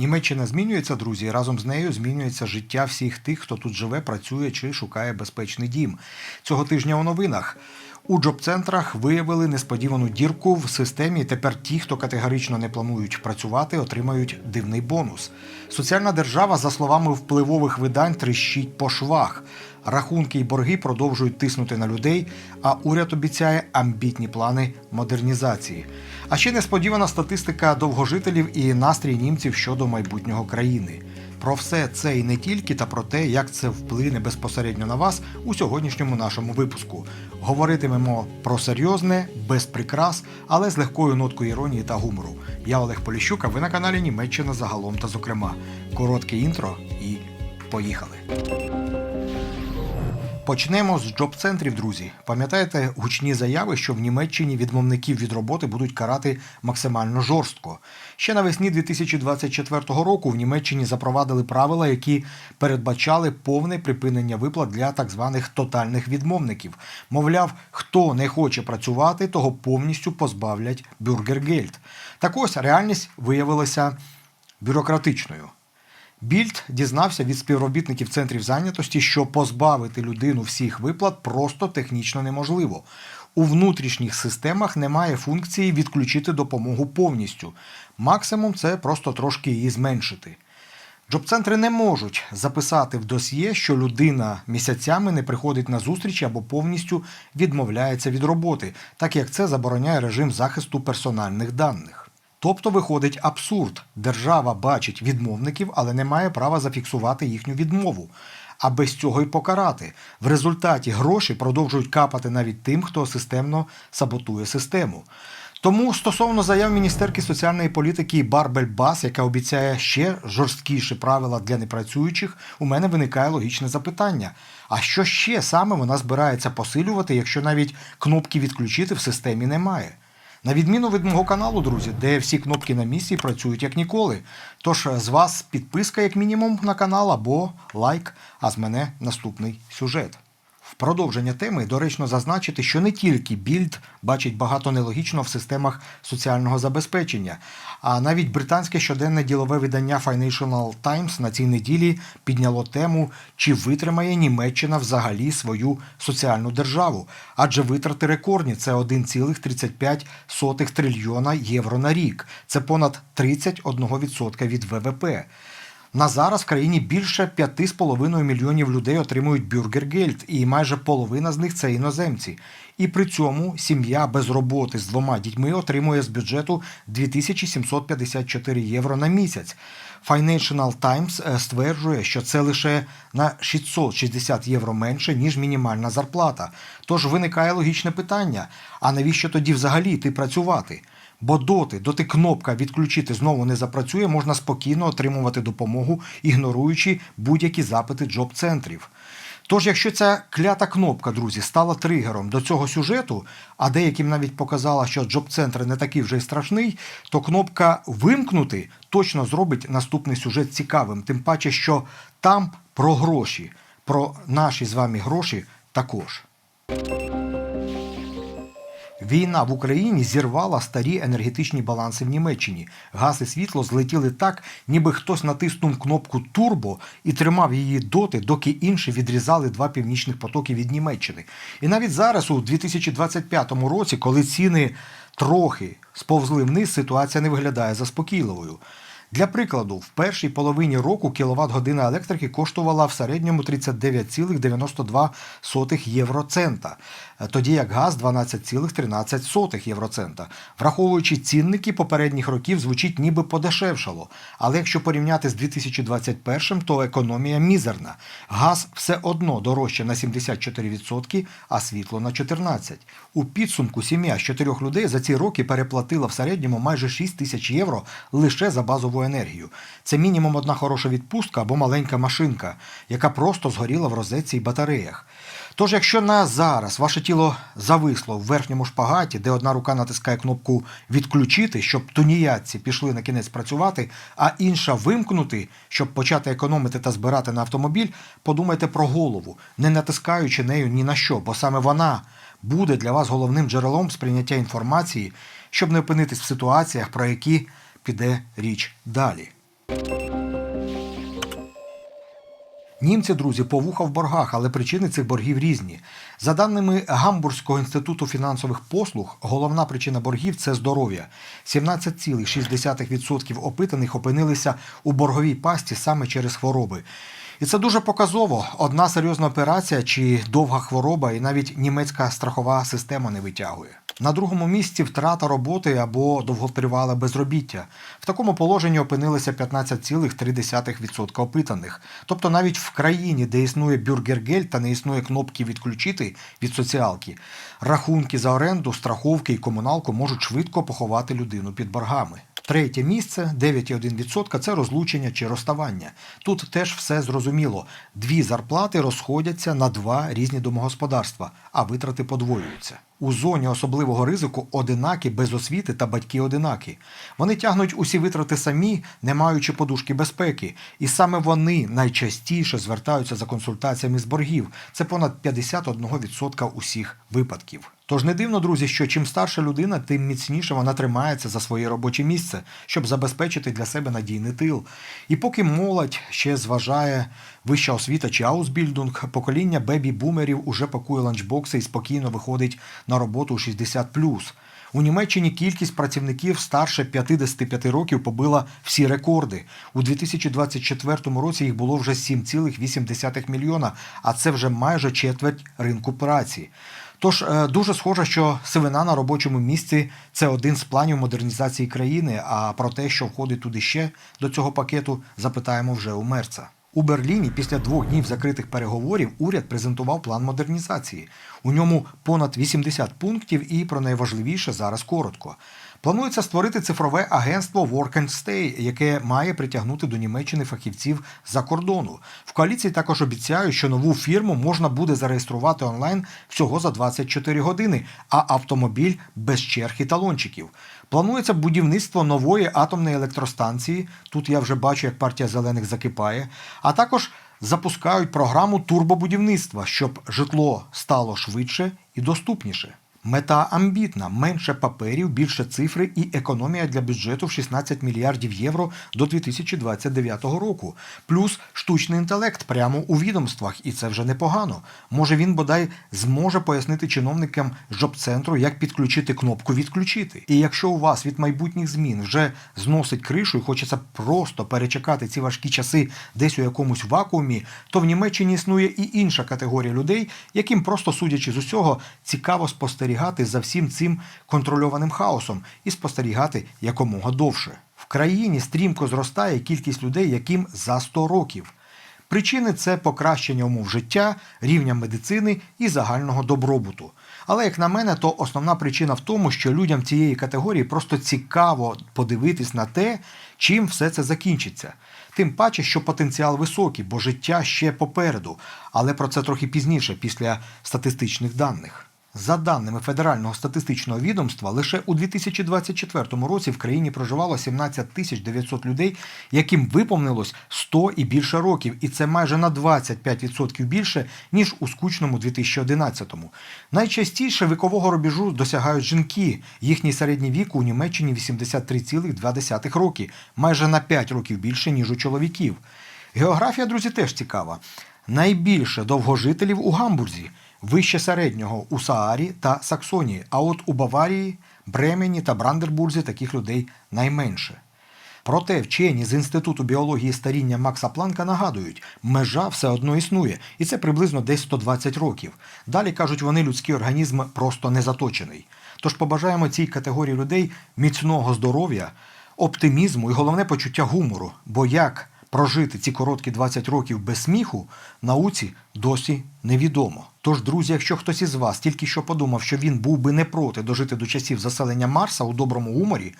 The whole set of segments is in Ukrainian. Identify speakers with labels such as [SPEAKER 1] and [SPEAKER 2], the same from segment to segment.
[SPEAKER 1] Німеччина змінюється, друзі, і разом з нею змінюється життя всіх тих, хто тут живе, працює чи шукає безпечний дім. Цього тижня у новинах. У джоб-центрах виявили несподівану дірку в системі. Тепер ті, хто категорично не планують працювати, отримають дивний бонус. Соціальна держава, за словами впливових видань, тріщить по швах. Рахунки й борги продовжують тиснути на людей, а уряд обіцяє амбітні плани модернізації. А ще несподівана статистика довгожителів і настрій німців щодо майбутнього країни. Про все це і не тільки, та про те, як це вплине безпосередньо на вас у сьогоднішньому нашому випуску. Говоритимемо про серйозне, без прикрас, але з легкою ноткою іронії та гумору. Я Олег Поліщук, а ви на каналі Німеччина загалом та зокрема. Коротке інтро і поїхали. Почнемо з джоб-центрів, друзі. Пам'ятаєте гучні заяви, що в Німеччині відмовників від роботи будуть карати максимально жорстко. Ще навесні 2024 року в Німеччині запровадили правила, які передбачали повне припинення виплат для так званих тотальних відмовників. Мовляв, хто не хоче працювати, того повністю позбавлять бюргергельд. Так ось реальність виявилася бюрократичною. Більд дізнався від співробітників центрів зайнятості, що позбавити людину всіх виплат просто технічно неможливо. У внутрішніх системах немає функції відключити допомогу повністю. Максимум це просто трошки її зменшити. Джоб-центри не можуть записати в досьє, що людина місяцями не приходить на зустрічі або повністю відмовляється від роботи, так як це забороняє режим захисту персональних даних. Тобто виходить абсурд. Держава бачить відмовників, але не має права зафіксувати їхню відмову. А без цього й покарати. В результаті гроші продовжують капати навіть тим, хто системно саботує систему. Тому стосовно заяв міністерки соціальної політики Барбель Бас, яка обіцяє ще жорсткіші правила для непрацюючих, у мене виникає логічне запитання: а що ще саме вона збирається посилювати, якщо навіть кнопки відключити в системі немає? На відміну від мого каналу, друзі, де всі кнопки на місці працюють як ніколи. Тож з вас підписка, як мінімум, на канал або лайк, а з мене наступний сюжет. В продовження теми доречно зазначити, що не тільки більд бачить багато нелогічного в системах соціального забезпечення, а навіть британське щоденне ділове видання Financial Times на цій неділі підняло тему, чи витримає Німеччина взагалі свою соціальну державу, адже витрати рекордні це 1,35 трильйона євро на рік. Це понад 31% від ВВП. На зараз в країні більше 5,5 мільйонів людей отримують бюргергельд, і майже половина з них це іноземці. І при цьому сім'я без роботи з двома дітьми отримує з бюджету 2754 євро на місяць. Financial Times е, стверджує, що це лише на 660 євро менше, ніж мінімальна зарплата. Тож виникає логічне питання: а навіщо тоді взагалі йти працювати? Бо доти, доти кнопка відключити знову не запрацює, можна спокійно отримувати допомогу, ігноруючи будь-які запити джоб-центрів. Тож, якщо ця клята кнопка, друзі, стала тригером до цього сюжету, а деяким навіть показала, що джоб-центр не такий вже й страшний, то кнопка вимкнути точно зробить наступний сюжет цікавим. Тим паче, що там про гроші, про наші з вами гроші також. Війна в Україні зірвала старі енергетичні баланси в Німеччині. Газ і світло злетіли так, ніби хтось натиснув кнопку турбо і тримав її доти, доки інші відрізали два північних потоки від Німеччини. І навіть зараз, у 2025 році, коли ціни трохи сповзли вниз, ситуація не виглядає заспокійливою. Для прикладу, в першій половині року кіловат година електрики коштувала в середньому 39,92 євроцента, тоді як газ 12,13 євроцента. Враховуючи цінники попередніх років, звучить ніби подешевшало. Але якщо порівняти з 2021, то економія мізерна. Газ все одно дорожче на 74%, а світло на 14%. У підсумку сім'я з чотирьох людей за ці роки переплатила в середньому майже 6 тисяч євро лише за базову енергію. Це мінімум одна хороша відпустка або маленька машинка, яка просто згоріла в розетці і батареях. Тож, якщо на зараз ваше тіло зависло в верхньому шпагаті, де одна рука натискає кнопку відключити, щоб туніятці пішли на кінець працювати, а інша вимкнути, щоб почати економити та збирати на автомобіль, подумайте про голову, не натискаючи нею ні на що, бо саме вона буде для вас головним джерелом сприйняття інформації, щоб не опинитись в ситуаціях, про які піде річ далі. Німці, друзі, по вуха в боргах, але причини цих боргів різні. За даними Гамбурзького інституту фінансових послуг, головна причина боргів це здоров'я. 17,6% опитаних опинилися у борговій пасті саме через хвороби. І це дуже показово. Одна серйозна операція чи довга хвороба, і навіть німецька страхова система не витягує. На другому місці втрата роботи або довготривале безробіття. В такому положенні опинилися 15,3% опитаних. Тобто навіть в країні, де існує бюргергель та не існує кнопки відключити від соціалки, рахунки за оренду, страховки і комуналку можуть швидко поховати людину під боргами. Третє місце 9,1% це розлучення чи розставання. Тут теж все зрозуміло. Дві зарплати розходяться на два різні домогосподарства, а витрати подвоюються. У зоні особливого ризику одинакі без освіти та батьки одинакі. Вони тягнуть усі витрати самі, не маючи подушки безпеки. І саме вони найчастіше звертаються за консультаціями з боргів. Це понад 51% усіх випадків. Тож не дивно, друзі, що чим старша людина, тим міцніше вона тримається за своє робоче місце, щоб забезпечити для себе надійний тил. І поки молодь ще зважає вища освіта чи аусбільдунг, покоління бебі-бумерів уже пакує ланчбокси і спокійно виходить на роботу у 60+. У Німеччині кількість працівників старше 55 років побила всі рекорди. У 2024 році їх було вже 7,8 мільйона, а це вже майже четверть ринку праці. Тож е, дуже схоже, що сивина на робочому місці це один з планів модернізації країни. А про те, що входить туди ще до цього пакету, запитаємо вже у мерца. У Берліні після двох днів закритих переговорів уряд презентував план модернізації. У ньому понад 80 пунктів, і про найважливіше зараз коротко. Планується створити цифрове агентство Work and Stay, яке має притягнути до Німеччини фахівців за кордону. В коаліції також обіцяють, що нову фірму можна буде зареєструвати онлайн всього за 24 години, а автомобіль без черг і талончиків. Планується будівництво нової атомної електростанції. Тут я вже бачу, як партія зелених закипає. А також запускають програму турбобудівництва, щоб житло стало швидше і доступніше. Мета амбітна: менше паперів, більше цифри і економія для бюджету в 16 мільярдів євро до 2029 року. Плюс штучний інтелект прямо у відомствах, і це вже непогано. Може він бодай зможе пояснити чиновникам жоб-центру, як підключити кнопку відключити. І якщо у вас від майбутніх змін вже зносить кришу і хочеться просто перечекати ці важкі часи десь у якомусь вакуумі, то в Німеччині існує і інша категорія людей, яким просто судячи з усього цікаво спостерігати за всім цим контрольованим хаосом і спостерігати якомога довше. В країні стрімко зростає кількість людей, яким за 100 років. Причини це покращення умов життя, рівня медицини і загального добробуту. Але, як на мене, то основна причина в тому, що людям цієї категорії просто цікаво подивитись на те, чим все це закінчиться. Тим паче, що потенціал високий, бо життя ще попереду. Але про це трохи пізніше, після статистичних даних. За даними Федерального статистичного відомства, лише у 2024 році в країні проживало 17 тисяч 900 людей, яким виповнилось 100 і більше років, і це майже на 25% більше ніж у скучному 2011-му. Найчастіше вікового рубежу досягають жінки. Їхній середній вік у Німеччині 83,2 роки, майже на 5 років більше ніж у чоловіків. Географія, друзі, теж цікава. Найбільше довгожителів у Гамбурзі вище середнього у Саарі та Саксонії, а от у Баварії, Бремені та Брандербурзі таких людей найменше. Проте вчені з Інституту біології старіння Макса Планка нагадують, межа все одно існує, і це приблизно десь 120 років. Далі кажуть, вони людський організм просто не заточений. Тож побажаємо цій категорії людей міцного здоров'я, оптимізму і головне почуття гумору. Бо як прожити ці короткі 20 років без сміху, науці досі невідомо. Тож, друзі, якщо хтось із вас тільки що подумав, що він був би не проти дожити до часів заселення Марса у доброму гуморі,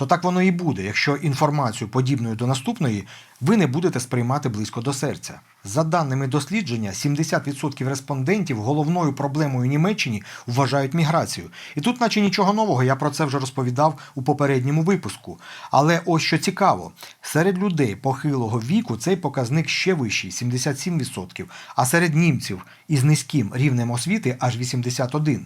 [SPEAKER 1] то так воно і буде, якщо інформацію, подібною до наступної, ви не будете сприймати близько до серця. За даними дослідження, 70% респондентів головною проблемою Німеччині вважають міграцію. І тут, наче нічого нового, я про це вже розповідав у попередньому випуску. Але ось що цікаво, серед людей похилого віку цей показник ще вищий 77%, а серед німців із низьким рівнем освіти аж 81%.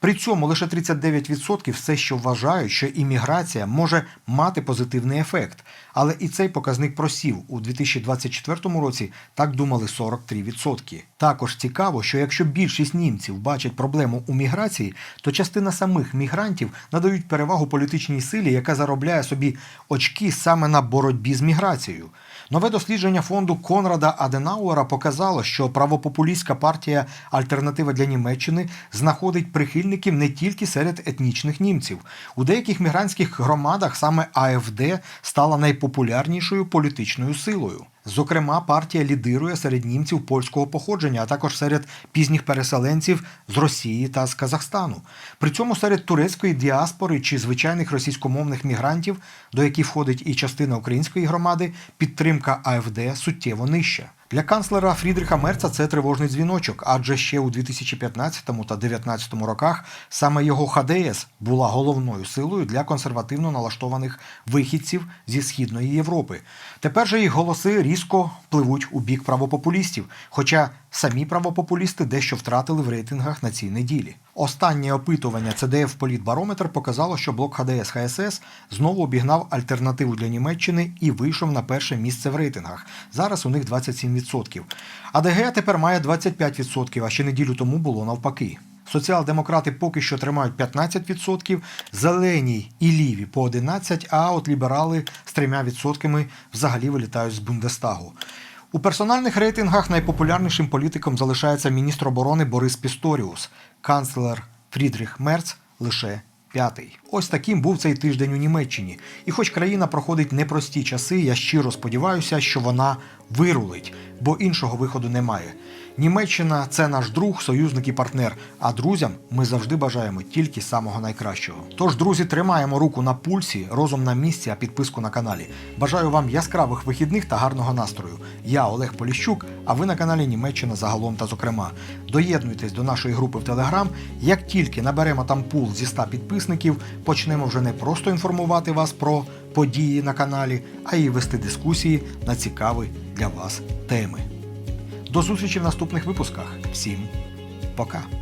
[SPEAKER 1] При цьому лише 39% все, що вважають, що імміграція може мати позитивний ефект. Але і цей показник просів у 2024 році. Так думали 43%. Також цікаво, що якщо більшість німців бачать проблему у міграції, то частина самих мігрантів надають перевагу політичній силі, яка заробляє собі очки саме на боротьбі з міграцією. Нове дослідження фонду Конрада Аденауера показало, що правопопулістська партія Альтернатива для Німеччини знаходить прихильників не тільки серед етнічних німців. У деяких мігрантських громадах саме АФД стала найпопулярнішою політичною силою. Зокрема, партія лідирує серед німців польського походження, а також серед пізніх переселенців з Росії та з Казахстану. При цьому серед турецької діаспори чи звичайних російськомовних мігрантів, до яких входить і частина української громади, підтримка АФД суттєво нижча. Для канцлера Фрідріха Мерца це тривожний дзвіночок, адже ще у 2015 та 2019 роках саме його ХДС була головною силою для консервативно налаштованих вихідців зі східної Європи. Тепер же їх голоси різко пливуть у бік правопопулістів, хоча самі правопопулісти дещо втратили в рейтингах на цій неділі. Останнє опитування CDF Політбарометр показало, що блок ХДС ХСС знову обігнав альтернативу для Німеччини і вийшов на перше місце в рейтингах. Зараз у них 27%. АДГ тепер має 25%, а ще неділю тому було навпаки. Соціал-демократи поки що тримають 15%, зелені і ліві по 11%, а от ліберали з 3% взагалі вилітають з Бундестагу. У персональних рейтингах найпопулярнішим політиком залишається міністр оборони Борис Пісторіус, канцлер Фрідріх Мерц лише п'ятий. Ось таким був цей тиждень у Німеччині. І хоч країна проходить непрості часи, я щиро сподіваюся, що вона вирулить, бо іншого виходу немає. Німеччина це наш друг, союзник і партнер. А друзям ми завжди бажаємо тільки самого найкращого. Тож, друзі, тримаємо руку на пульсі, розум на місці, а підписку на каналі. Бажаю вам яскравих вихідних та гарного настрою. Я Олег Поліщук, а ви на каналі Німеччина загалом та зокрема. Доєднуйтесь до нашої групи в Телеграм. Як тільки наберемо там пул зі 100 підписників, почнемо вже не просто інформувати вас про події на каналі, а й вести дискусії на цікаві для вас теми. До зустрічі в наступних випусках. Всім пока.